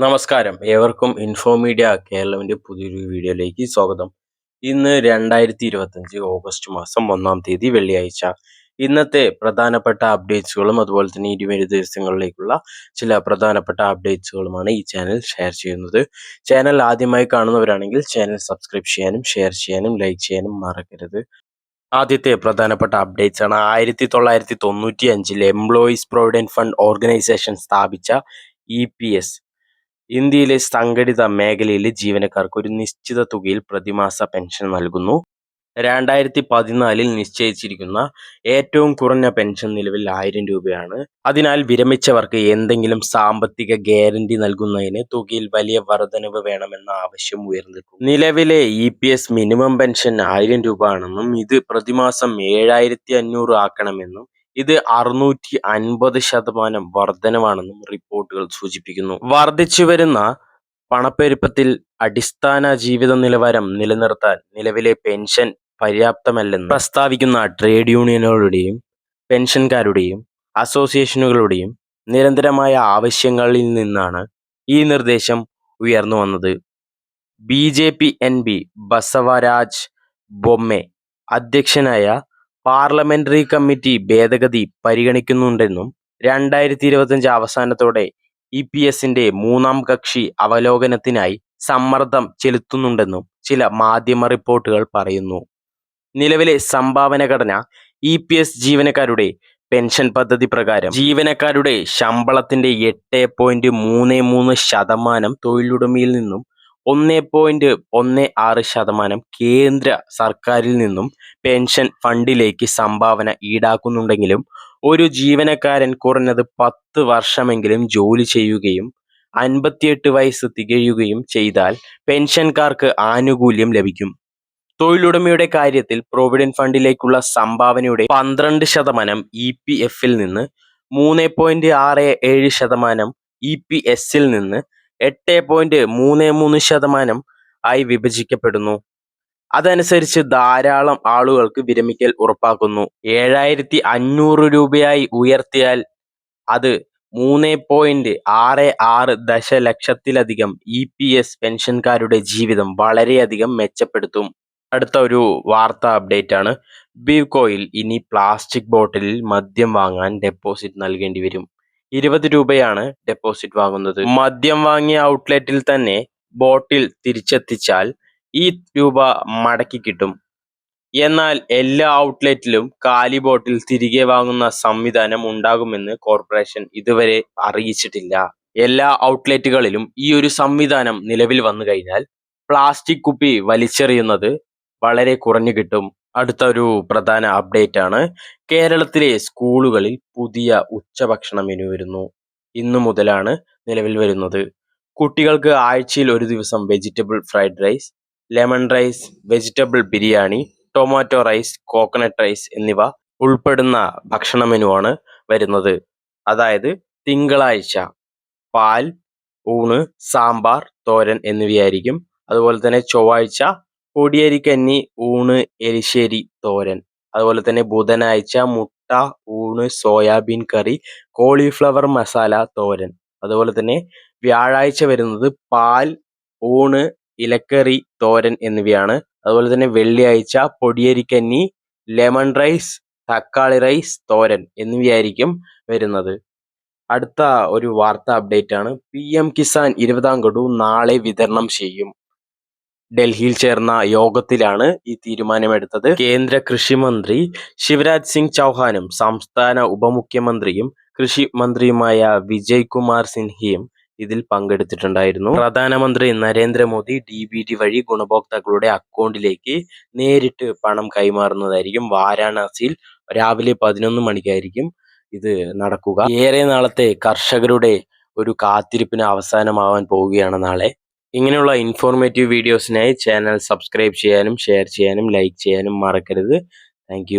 നമസ്കാരം. ഏവർക്കും Infomedia media പുതിയൊരു വീഡിയോയിലേക്ക് സ്വാഗതം. ഇന്ന് രണ്ടായിരത്തി ഇരുപത്തഞ്ച് ഓഗസ്റ്റ് മാസം ഒന്നാം തീയതി വെള്ളിയാഴ്ച. ഇന്നത്തെ പ്രധാനപ്പെട്ട അപ്ഡേറ്റ്സുകളും അതുപോലെ തന്നെ ഇരുപത് ദിവസങ്ങളിലേക്കുള്ള ചില പ്രധാനപ്പെട്ട അപ്ഡേറ്റ്സുകളുമാണ് ഈ ചാനൽ ഷെയർ ചെയ്യുന്നത്. ചാനൽ ആദ്യമായി കാണുന്നവരാണെങ്കിൽ ചാനൽ സബ്സ്ക്രൈബ് ചെയ്യാനും ഷെയർ ചെയ്യാനും ലൈക്ക് ചെയ്യാനും മറക്കരുത്. ആദ്യത്തെ പ്രധാനപ്പെട്ട അപ്ഡേറ്റ്സ് ആണ് ആയിരത്തി തൊള്ളായിരത്തി തൊണ്ണൂറ്റി അഞ്ചിൽ എംപ്ലോയീസ് പ്രൊവിഡന്റ് ഫണ്ട് ഓർഗനൈസേഷൻ സ്ഥാപിച്ച ഇ പി എസ് ഇന്ത്യയിലെ സംഘടിത മേഖലയിലെ ജീവനക്കാർക്ക് ഒരു നിശ്ചിത തുകയിൽ പ്രതിമാസ പെൻഷൻ നൽകുന്നു. രണ്ടായിരത്തി പതിനാലിൽ നിശ്ചയിച്ചിരിക്കുന്ന ഏറ്റവും കുറഞ്ഞ പെൻഷൻ നിലവിൽ ആയിരം രൂപയാണ്. അതിനാൽ വിരമിച്ചവർക്ക് എന്തെങ്കിലും സാമ്പത്തിക ഗ്യാരണ്ടി നൽകുന്നതിന് തുകയിൽ വലിയ വർധനവ് വേണമെന്ന ആവശ്യം ഉയർന്നിട്ടുണ്ട് നിലവിലെ E P S minimum pension ആയിരം രൂപ ആണെന്നും ഇത് പ്രതിമാസം ഏഴായിരത്തി അഞ്ഞൂറ് ആക്കണമെന്നും ഇത് അറുന്നൂറ്റി അൻപത് ശതമാനം വർധനവാണെന്നും റിപ്പോർട്ടുകൾ സൂചിപ്പിക്കുന്നു. വർദ്ധിച്ചുവരുന്ന പണപ്പെരുപ്പത്തിൽ അടിസ്ഥാന ജീവിത നിലവാരം നിലനിർത്താൻ നിലവിലെ പെൻഷൻ പര്യാപ്തമല്ലെന്ന് പ്രസ്താവിക്കുന്ന ട്രേഡ് യൂണിയനുകളുടെയും പെൻഷൻകാരുടെയും അസോസിയേഷനുകളുടെയും നിരന്തരമായ ആവശ്യങ്ങളിൽ നിന്നാണ് ഈ നിർദ്ദേശം ഉയർന്നു വന്നത്. B J P M P Basavaraj Bommai അധ്യക്ഷനായ പാർലമെന്ററി കമ്മിറ്റി ഭേദഗതി പരിഗണിക്കുന്നുണ്ടെന്നും രണ്ടായിരത്തി ഇരുപത്തിയഞ്ച് അവസാനത്തോടെ ഇ പി എസിന്റെ മൂന്നാം കക്ഷി അവലോകനത്തിനായി സമ്മർദ്ദം ചെലുത്തുന്നുണ്ടെന്നും ചില മാധ്യമ റിപ്പോർട്ടുകൾ പറയുന്നു. നിലവിലെ സംഭാവന ഘടന ഇ പി എസ് ജീവനക്കാരുടെ പെൻഷൻ പദ്ധതി പ്രകാരം ജീവനക്കാരുടെ ശമ്പളത്തിന്റെ എട്ട് പോയിന്റ് മൂന്ന് മൂന്ന് ശതമാനം തൊഴിലുടമയിൽ നിന്നും ഒന്ന് പോയിന്റ് ഒന്ന് ആറ് ശതമാനം കേന്ദ്ര സർക്കാരിൽ നിന്നും പെൻഷൻ ഫണ്ടിലേക്ക് സംഭാവന ഈടാക്കുന്നുണ്ടെങ്കിലും ഒരു ജീവനക്കാരൻ കുറഞ്ഞത് പത്ത് വർഷമെങ്കിലും ജോലി ചെയ്യുകയും അൻപത്തിയെട്ട് വയസ്സ് തികയുകയും ചെയ്താൽ പെൻഷൻകാർക്ക് ആനുകൂല്യം ലഭിക്കും. തൊഴിലുടമയുടെ കാര്യത്തിൽ പ്രൊവിഡന്റ് ഫണ്ടിലേക്കുള്ള സംഭാവനയുടെ പന്ത്രണ്ട് ശതമാനം ഇ പി എഫിൽ നിന്ന് മൂന്ന് പോയിന്റ് ആറ് ഏഴ് ശതമാനം ഇ പി എസിൽ നിന്ന് എട്ട് പോയിന്റ് മൂന്ന് മൂന്ന് ശതമാനം ആയി വിഭജിക്കപ്പെടുന്നു. അതനുസരിച്ച് ധാരാളം ആളുകൾക്ക് വിരമിക്കൽ ഉറപ്പാക്കുന്നു. ഏഴായിരത്തി അഞ്ഞൂറ് രൂപയായി ഉയർത്തിയാൽ അത് മൂന്ന് പോയിന്റ് ആറ് ആറ് ദശലക്ഷത്തിലധികം ഇ പി എസ് പെൻഷൻകാരുടെ ജീവിതം വളരെയധികം മെച്ചപ്പെടുത്തും. അടുത്ത ഒരു വാർത്ത അപ്ഡേറ്റ് ആണ്. ബീവ്കോയിൽ ഇനി പ്ലാസ്റ്റിക് ബോട്ടിലിൽ മദ്യം വാങ്ങാൻ ഡെപ്പോസിറ്റ് നൽകേണ്ടി വരും. ഇരുപത് രൂപയാണ് ഡെപ്പോസിറ്റ് വാങ്ങുന്നത്. മദ്യം വാങ്ങിയ ഔട്ട്ലെറ്റിൽ തന്നെ ബോട്ടിൽ തിരിച്ചെത്തിച്ചാൽ ഈ രൂപ മടക്കി കിട്ടും. എന്നാൽ എല്ലാ ഔട്ട്ലെറ്റിലും കാലി ബോട്ടിൽ തിരികെ വാങ്ങുന്ന സംവിധാനം ഉണ്ടാകുമെന്ന് കോർപ്പറേഷൻ ഇതുവരെ അറിയിച്ചിട്ടില്ല. എല്ലാ ഔട്ട്ലെറ്റുകളിലും ഈ ഒരു സംവിധാനം നിലവിൽ വന്നു കഴിഞ്ഞാൽ പ്ലാസ്റ്റിക് കുപ്പി വലിച്ചെറിയുന്നത് വളരെ കുറഞ്ഞു കിട്ടും. അടുത്ത ഒരു പ്രധാന അപ്ഡേറ്റ് ആണ്. കേരളത്തിലെ സ്കൂളുകളിൽ പുതിയ ഉച്ചഭക്ഷണ മെനു വരുന്നു. ഇന്നു മുതലാണ് നിലവിൽ വരുന്നത്. കുട്ടികൾക്ക് ആഴ്ചയിൽ ഒരു ദിവസം vegetable fried rice lemon rice vegetable biryani tomato rice coconut rice എന്നിവ ഉൾപ്പെടുന്ന ഭക്ഷണ മെനു ആണ് വരുന്നത്. അതായത് തിങ്കളാഴ്ച പാൽ ഊണ് സാമ്പാർ തോരൻ എന്നിവയായിരിക്കും. അതുപോലെ തന്നെ ചൊവ്വാഴ്ച പൊടിയരിക്കഞ്ഞി ഊണ് എരിശ്ശേരി തോരൻ. അതുപോലെ തന്നെ ബുധനാഴ്ച മുട്ട ഊണ് സോയാബീൻ കറി കോളിഫ്ലവർ മസാല തോരൻ. അതുപോലെ തന്നെ വ്യാഴാഴ്ച വരുന്നത് പാൽ ഊണ് ഇലക്കറി തോരൻ എന്നിവയാണ്. അതുപോലെ തന്നെ വെള്ളിയാഴ്ച പൊടിയരിക്കഞ്ഞി ലെമൺ റൈസ് തക്കാളി റൈസ് തോരൻ എന്നിവയായിരിക്കും വരുന്നത്. അടുത്ത ഒരു വാർത്ത അപ്ഡേറ്റ് ആണ് പി എം കിസാൻ ഇരുപതാം ഗഡു നാളെ വിതരണം ചെയ്യും. ഡൽഹിയിൽ ചേർന്ന യോഗത്തിലാണ് ഈ തീരുമാനമെടുത്തത്. കേന്ദ്ര കൃഷിമന്ത്രി ശിവരാജ് സിംഗ് ചൗഹാനും സംസ്ഥാന ഉപമുഖ്യമന്ത്രിയും കൃഷി മന്ത്രിയുമായ വിജയ് കുമാർ സിൻഹയും ഇതിൽ പങ്കെടുത്തിട്ടുണ്ടായിരുന്നു. പ്രധാനമന്ത്രി നരേന്ദ്രമോദി ഡി ബി ടി വഴി ഗുണഭോക്താക്കളുടെ അക്കൗണ്ടിലേക്ക് നേരിട്ട് പണം കൈമാറുന്നതായിരിക്കും. വാരാണസിയിൽ രാവിലെ പതിനൊന്ന് മണിക്കായിരിക്കും ഇത് നടക്കുക. ഏറെ നാളത്തെ കർഷകരുടെ ഒരു കാത്തിരിപ്പിന് അവസാനമാവാൻ പോവുകയാണ് നാളെ. ഇങ്ങനെയുള്ള ഇൻഫോർമേറ്റീവ് വീഡിയോസിനായി ചാനൽ സബ്സ്ക്രൈബ് ചെയ്യാനും ഷെയർ ചെയ്യാനും ലൈക്ക് ചെയ്യാനും മറക്കരുത്. താങ്ക്